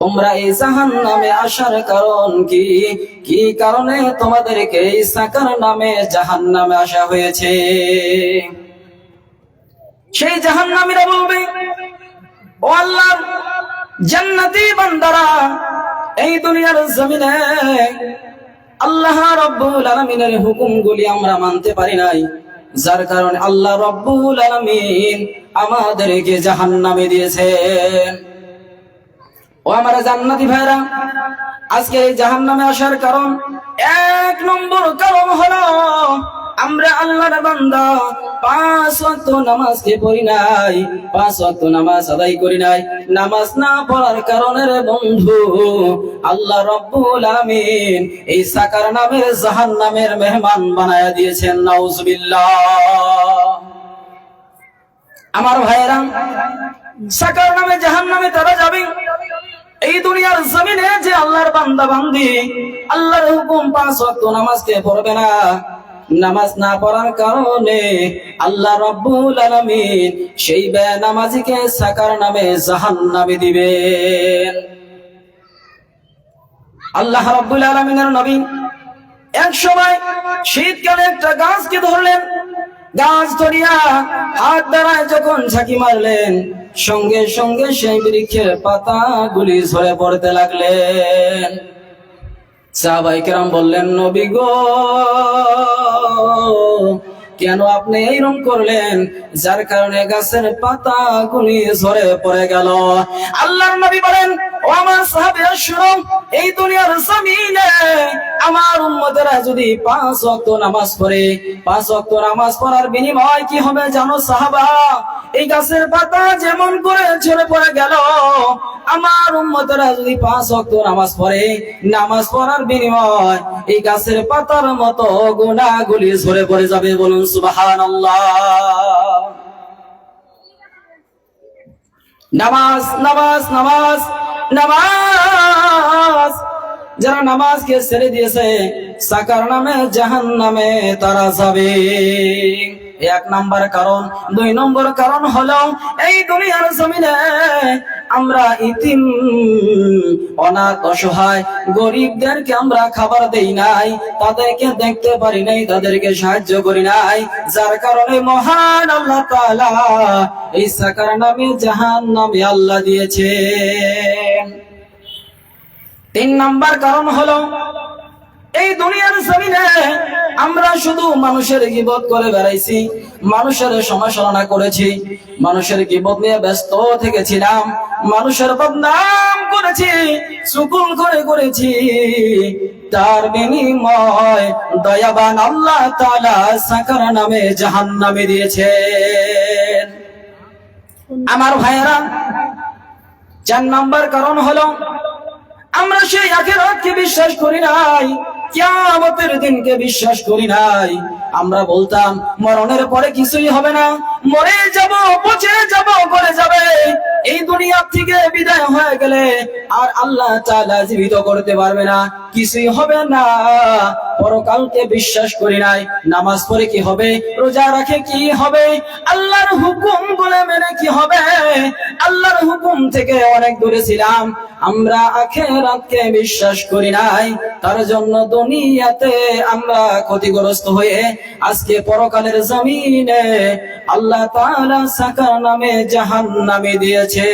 তোমরা এই জাহান নামে আসার কারণ কি? কি কারণে তোমাদেরকে এই সাকার নামে জাহান নামে আসা হয়েছে? সেই জাহান নামীরা বলবে, ও আল্লাহ, জান্নাতি বান্দারা, এই দুনিয়ার জমিনে আল্লাহ রব্বুল আলমিনের হুকুমগুলি আমরা মানতে পারি নাই। যার কারণে আল্লাহ রব্বুল আলমিন আমাদেরকে জাহান নামে দিয়েছেন। ও আমার জান্নাতি ভাইরা আজকে এই জাহান নামে আসার কারণ এক নম্বর কারণ হলো আমরা আল্লাহর বান্দা পাঁচ ওয়াক্ত নামাজকে পড়ি নাই, পাঁচ ওয়াক্ত নামাজ আদায় করি নাই। নামাজ না পড়ার কারণে রে বন্ধু, আল্লাহ রব্বুল আলামিন এই সাকার নামের জাহান নামের মেহমান বানায়া দিয়েছেন, নাউজুবিল্লাহ। আমার ভাইয়েরা, সাকার নামে জাহান নামে তারা যাবে। দুনিয়ার জমিনে যে আল্লাহর বান্দা বান্দি, আল্লাহর হুকুম পাঁচ ওয়াক্ত নামাজকে পড়বে না। নামাজ না পড়ার কারণে আল্লাহ রব্বুল আলামিন সেই বে নামাজিকে সাকার নামে জাহান নামে দিবেন। আল্লাহ রব্বুল আলামিনের নবী এক সময় শীতকালে একটা গাছকে ধরলেন। গাছ ধরিয়া হাত দ্বারায় যখন ঝাঁকি মারলেন সঙ্গে সঙ্গে সেই বৃক্ষের পাতা গুলি ঝরে পড়তে লাগলেন। সাহাবাই কেরাম বললেন, নবী গো, কেন আপনি এইরকম করলেন? যার কারণে গাছের পাতাগুলি ঝরে পড়ে গেল। আল্লাহর নবী বলেন এই গাছের যেমন করে পড়ে গেল, আমার যদি পাঁচ নামাজ পড়ে, নামাজ পড়ার বিনিময় এই গাছের পাতার মতো গুণাগুলি ঝরে পড়ে যাবে বলুন নামাজ নামাজ নামাজ নামাজ। যারা নামাজকে ছেড়ে দিয়েছে, সাকার নামে জাহান নামে তারা যাবে। এক নাম্বার কারণ, দুই নম্বর কারণ হলো, এই দুনিয়ার জমিনে আমরা ইতিম, অনাথ, অসহায়, গরিবদেরকে আমরা খাবার দেই নাই, তাদেরকে দেখতে পারি নাই, তাদেরকে সাহায্য করি নাই। যার কারণে মহান আল্লাহ এই সাকার নামে জাহান নামে আল্লাহ দিয়েছে তিন নাম্বার কারণ হলো এই দুনিয়ার জমিনে আমরা শুধু মানুষের গিবত করে বেড়াইছি, মানুষের সমালোচনা করেছি, মানুষের গিবত নিয়ে ব্যস্ত থেকেছিলাম, মানুষের বদনাম করেছি সুকুন করে করেছি। তার বিনিময় দয়াবান আল্লাহ তাআলা সাকার নামে জাহান্নামে দিয়েছেন। আমার ভাইয়েরা চার নাম্বার কারণ হলো, আমরা সেই আখেরাতকে বিশ্বাস করি নাই কিয়ামতের দিনকে বিশ্বাস করি নাই। আমরা বলতাম মরণের পরে কিছুই হবে না। মরে যাব, পচে যাব করে যাবে। এই দুনিয়া থেকে বিদায় হয়ে গেলে আর আল্লাহ তাআলা জীবিত করতে পারবে না। কিছুই হবে না। পরকালকে বিশ্বাস করি নাই। নামাজ পড়ে কি হবে? রোজা রাখে কি হবে? আল্লাহর হুকুম বলে মেনে কি হবে? আল্লাহর হুকুম থেকে অনেক দূরে ছিলাম। আমরা আখেরাতকে বিশ্বাস করি নাই। তার জন্য দুনিয়াতে আমরা ক্ষতিগ্রস্ত হয়ে আজকে পরকালের জমিনে আল্লাহ তাআলা সাকার নামে জাহান্নামে দিয়েছে।